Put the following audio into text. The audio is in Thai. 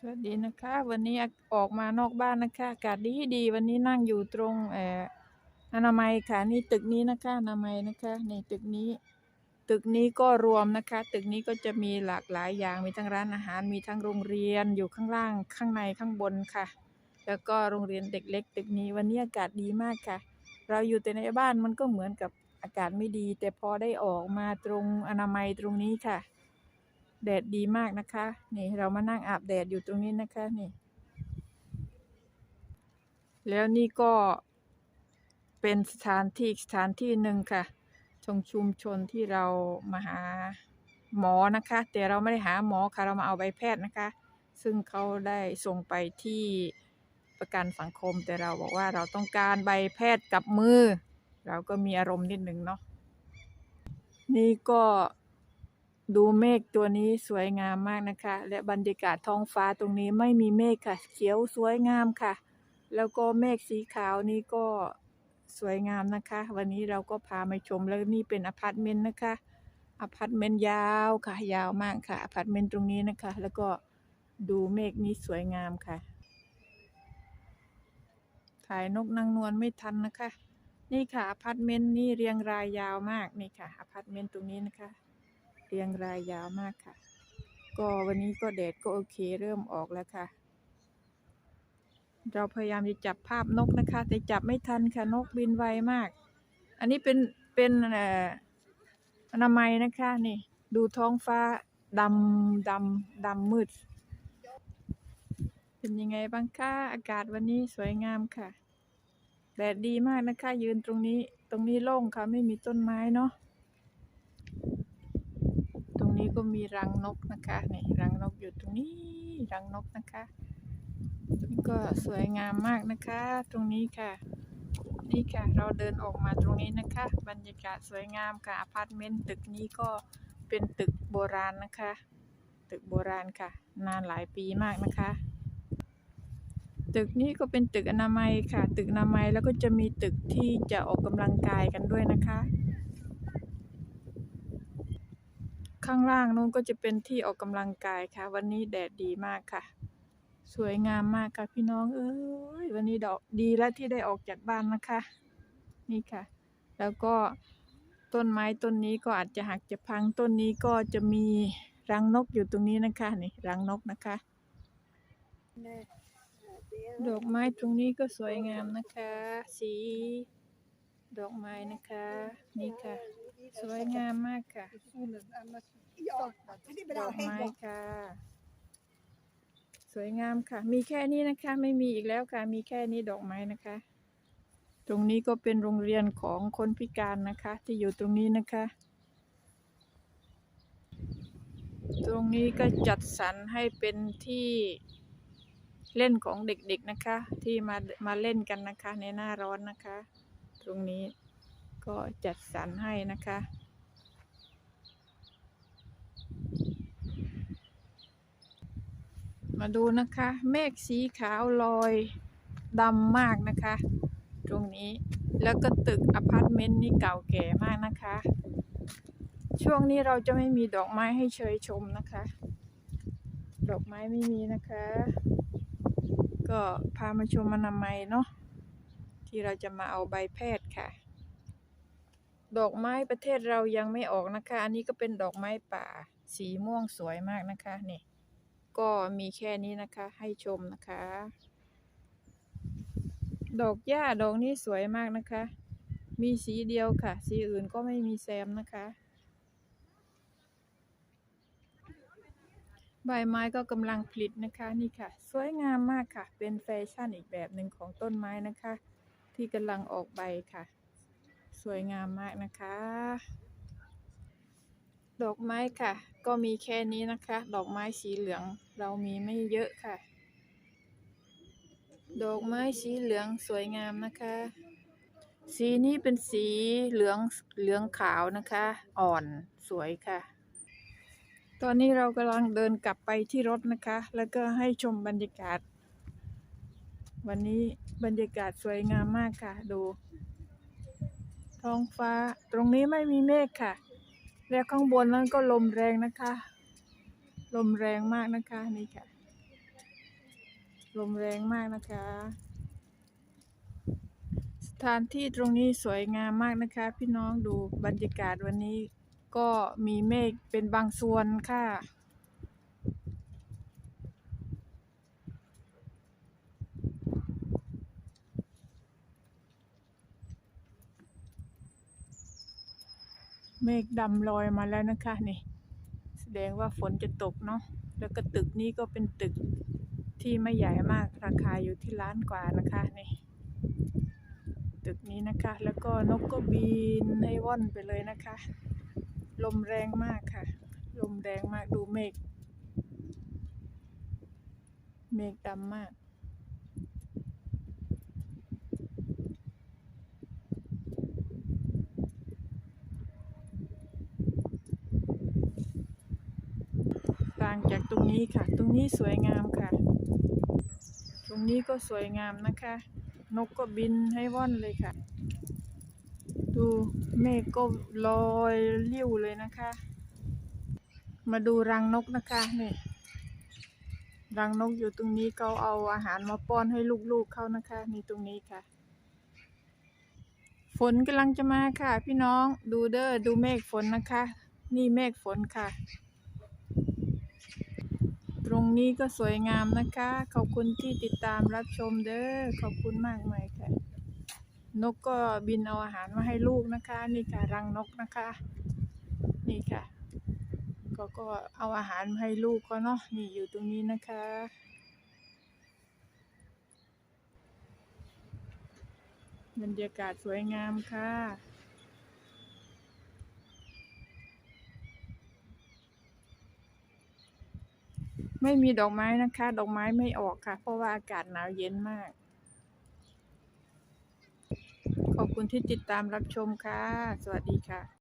สวัสดีนะคะ วันนี้ออกมานอกบ้านนะคะอากาศดีดีวันนี้นั่งอยู่ตรงเอ่ออนามัยค่ะนี่ตึกนี้นะคะอนามัยนะคะนี่ตึกนี้ ตึกนี้ก็รวมนะคะ ตึกนี้ก็จะมีหลากหลายอย่างมีทั้งร้านอาหารมีทั้งโรงเรียนอยู่ข้างล่างข้างในข้างบนค่ะ แล้วก็โรงเรียนเด็กเล็ก ตึกนี้วันนี้อากาศดีมากค่ะ เราอยู่แต่ในบ้านมันก็เหมือนกับอากาศไม่ดี แต่พอได้ออกมาตรงอนามัยตรงนี้ค่ะ แดดดีมากนะคะ นี่เรามานั่งอาบแดดอยู่ตรงนี้นะคะนี่ แล้วนี่ก็เป็นสถานที่สถานที่หนึ่งค่ะชงชุมชนที่เรามาหาหมอนะคะ แต่เราไม่ได้หาหมอค่ะ เรามาเอาใบแพทย์นะคะ ซึ่งเขาได้ส่งไปที่ประกันสังคม แต่เราบอกว่าเราต้องการใบแพทย์กับมือ เราก็มีอารมณ์นิดหนึ่งเนาะนี่ก็ ดูเมฆตัวนี้สวยงามมากนะคะ และบรรยากาศท้องฟ้าตรงนี้ไม่มีเมฆค่ะ เขียวสวยงามค่ะ แล้วก็เมฆสีขาวนี่ก็สวยงามนะคะ วันนี้เราก็พามาชมแล้วนี่เป็นอพาร์ตเมนต์นะคะอพาร์ตเมนต์ยาวค่ะ ยาวมากค่ะอพาร์ตเมนต์ตรงนี้นะคะ แล้วก็ดูเมฆนี้สวยงามค่ะ ถ่ายนกนางนวลไม่ทันนะคะ นี่ค่ะอพาร์ตเมนต์นี่เรียงรายยาวมากนี่ค่ะอพาร์ตเมนต์ตรงนี้นะคะ เรียงรายยาวมากค่ะ ก็วันนี้ก็แดดก็โอเคเริ่มออกแล้วค่ะ เราพยายามจะจับภาพนกนะคะ แต่จับไม่ทันค่ะนกบินไวมาก อันนี้เป็นเป็นอนามัยนะคะนี่ ดูท้องฟ้าดำดำดำมืด เป็นยังไงบ้างคะอากาศวันนี้สวยงามค่ะแดดดีมากนะคะ ยืนตรงนี้ตรงนี้โล่งค่ะ ไม่มีต้นไม้เนาะ นี้ก็มีรังนกนะคะนี่รังนกอยู่ตรงนี้รังนกนะคะนี่ก็สวยงามมากนะคะ ตรงนี้ค่ะ นี่ค่ะเราเดินออกมาตรงนี้นะคะ บรรยากาศสวยงามค่ะอพาร์ตเมนต์ตึกนี้ก็เป็นตึกโบราณนะคะ ตึกโบราณค่ะ นานหลายปีมากนะคะ ตึกนี้ก็เป็นตึกอนามัยค่ะ ตึกอนามัยแล้วก็จะมีตึกที่จะออกกำลังกายกันด้วยนะคะ ข้างล่างนู้นก็จะเป็นที่ออกกำลังกายค่ะ วันนี้แดดดีมากค่ะ สวยงามมากค่ะพี่น้อง เอ้ยวันนี้ดอกดีแล้วที่ได้ออกจากบ้านนะคะ นี่ค่ะ แล้วก็ต้นไม้ต้นนี้ก็อาจจะหักจะพังต้นนี้ก็จะมีรังนกอยู่ตรงนี้นะคะนี่รังนกนะคะ ดอกไม้ตรงนี้ก็สวยงามนะคะ สี ดอกไม้นะคะ นี่ค่ะ สวยงามมากค่ะดอกไม้ค่ะ สวยงามค่ะ มีแค่นี้นะคะ ไม่มีอีกแล้วค่ะ มีแค่นี้ดอกไม้นะคะ ตรงนี้ก็เป็นโรงเรียนของคนพิการนะคะ ที่อยู่ตรงนี้นะคะ ตรงนี้ก็จัดสรรให้เป็นที่เล่นของเด็กๆนะคะ ที่มามาเล่นกันนะคะ ในหน้าร้อนนะคะ ตรงนี้ ก็จัดสรรให้นะคะ มาดูนะคะ เมฆสีขาวลอยดำมากนะคะ ตรงนี้แล้วก็ตึกอพาร์ตเมนต์นี่เก่าแก่มากนะคะ ช่วงนี้เราจะไม่มีดอกไม้ให้เชยชมนะคะ ดอกไม้ไม่มีนะคะ ก็พามาชมอนามัยเนาะที่เราจะมาเอาใบแพทย์ค่ะ ดอกไม้ประเทศเรายังไม่ออกนะคะ อันนี้ก็เป็นดอกไม้ป่า สีม่วงสวยมากนะคะนี่ก็มีแค่นี้นะคะ ให้ชมนะคะ ดอกหญ้าดอกนี้สวยมากนะคะ มีสีเดียวค่ะ สีอื่นก็ไม่มีแซมนะคะ ใบไม้ก็กำลังผลิตนะคะนี่ค่ะ สวยงามมากค่ะ เป็นแฟชั่นอีกแบบหนึ่งของต้นไม้นะคะ ที่กำลังออกใบค่ะ สวยงามมากนะคะ ดอกไม้ค่ะ ก็มีแค่นี้นะคะ ดอกไม้สีเหลืองเรามีไม่เยอะค่ะ ดอกไม้สีเหลืองสวยงามนะคะ สีนี้เป็นสีเหลืองเหลืองขาวนะคะ อ่อนสวยค่ะตอนนี้เรากำลังเดินกลับไปที่รถนะคะ แล้วก็ให้ชมบรรยากาศ วันนี้บรรยากาศสวยงามมากค่ะ ดู ท้องฟ้า ตรงนี้ไม่มีเมฆค่ะ แล้วข้างบนนั้นก็ลมแรงนะคะ ลมแรงมากนะคะนี่ค่ะ ลมแรงมากนะคะ สถานที่ตรงนี้สวยงามมากนะคะ พี่น้องดูบรรยากาศวันนี้ก็มีเมฆเป็นบางส่วนค่ะ เมฆดำลอยมาแล้วนะคะนี่แสดงว่าฝนจะตกเนาะแล้วก็ตึกนี้ก็เป็นตึกที่ไม่ใหญ่มากราคาอยู่ที่ล้านกว่านะคะนี่ตึกนี้นะคะ แล้วก็นกก็บินให้ว่อนไปเลยนะคะ ลมแรงมากค่ะ ลมแรงมากดูเมฆเมฆดำมากางจากตรงนี้ค่ะ ตรงนี้สวยงามค่ะ ตรงนี้ก็สวยงามนะคะ นกก็บินให้ว่อนเลยค่ะ ดูเมฆก็ลอยเลิ้ยวเลยนะคะ มาดูรังนกนะคะนี่รังนกอยู่ตรงนี้เขาเอาอาหารมาป้อนให้ลูกๆเขานะคะนี่ตรงนี้ค่ะ ฝนกำลังจะมาค่ะ พี่น้องดูเด้อดูเมฆฝนนะคะ นี่เมฆฝนค่ะ ตรงนี้ก็สวยงามนะคะ ขอบคุณที่ติดตามรับชมเด้อ ขอบคุณมากมายค่ะ นกก็บินเอาอาหารมาให้ลูกนะคะ นี่ค่ะรังนกนะคะ นี่ค่ะ ก็ก็เอาอาหารมาให้ลูกก็เนาะ นี่อยู่ตรงนี้นะคะบรรยากาศสวยงามค่ะ ไม่มีดอกไม้นะคะ ดอกไม้ไม่ออกค่ะ เพราะว่าอากาศหนาวเย็นมาก ขอบคุณที่ติดตามรับชมค่ะ สวัสดีค่ะ